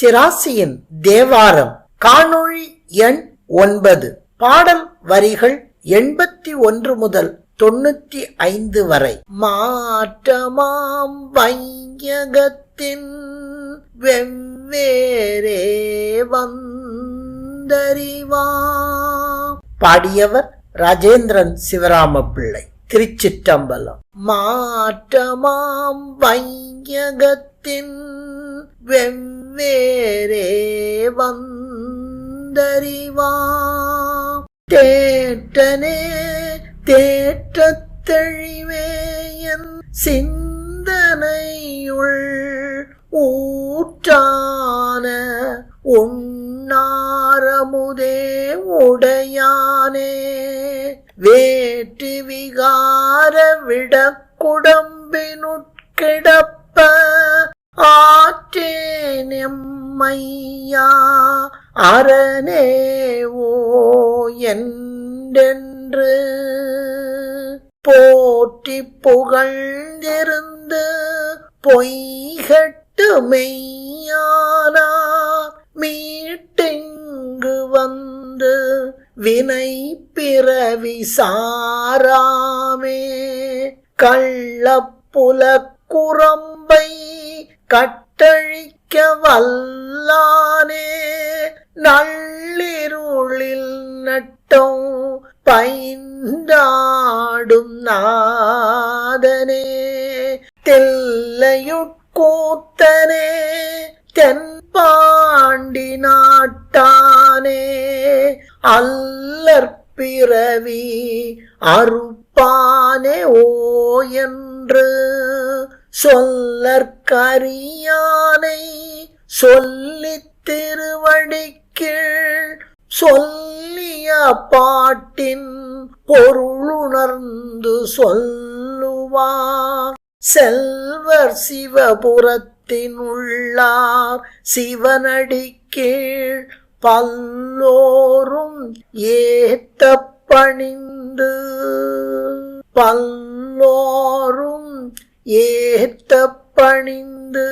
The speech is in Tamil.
சிராசியின் தேவாரம். காணொளி எண் ஒன்பது. பாடல் வரிகள் எண்பத்தி ஒன்று முதல் தொண்ணூத்தி ஐந்து வரை. மாற்றமாம் வையகத்தின் வெவ்வேறே வந்தறிவா பாடியவர் ராஜேந்திரன் சிவராம பிள்ளை திருச்சிற்றம்பலம். மாற்றமாம் வையகத்தின் வெவ்வேறே வந்தறிவா. தேட்டனே தேற்றத் சிந்தனையுள் ஊற்றான உண்ணாரமுதே உடையானே. வேற்று விகார விடக்குடம்பினுட்கிடப்ப ஆற்றேன் அரணேவோ என்றென்று போற்றி புகழ்ந்திருந்து பொய்கட்டு மெய்யானா மீட்டிங்கு வந்து வினை பிறவி சாராமே கள்ளப்புல குரம்பை கட்டழிக்க வல்லானே நள்ளிருளில் நட்டம் பைந்தாடும் நாதனே. தெல்லையுட்கூத்தனே தென்பாண்டி நாட்டானே. அல்லற்பிறவி அறுப்பானே ஓ என்று சொல்லற்கரியானை சொல்லித் திருவடிக்கீழ் சொல்லிய பாட்டின் பொருளுணர்ந்து சொல்லுவார். செல்வர் சிவபுரத்தினுள்ளார் சிவனடிக்கீழ் பல்லோரும் ஏத்த பணிந்து பல்லோ ஏத்த பணிந்து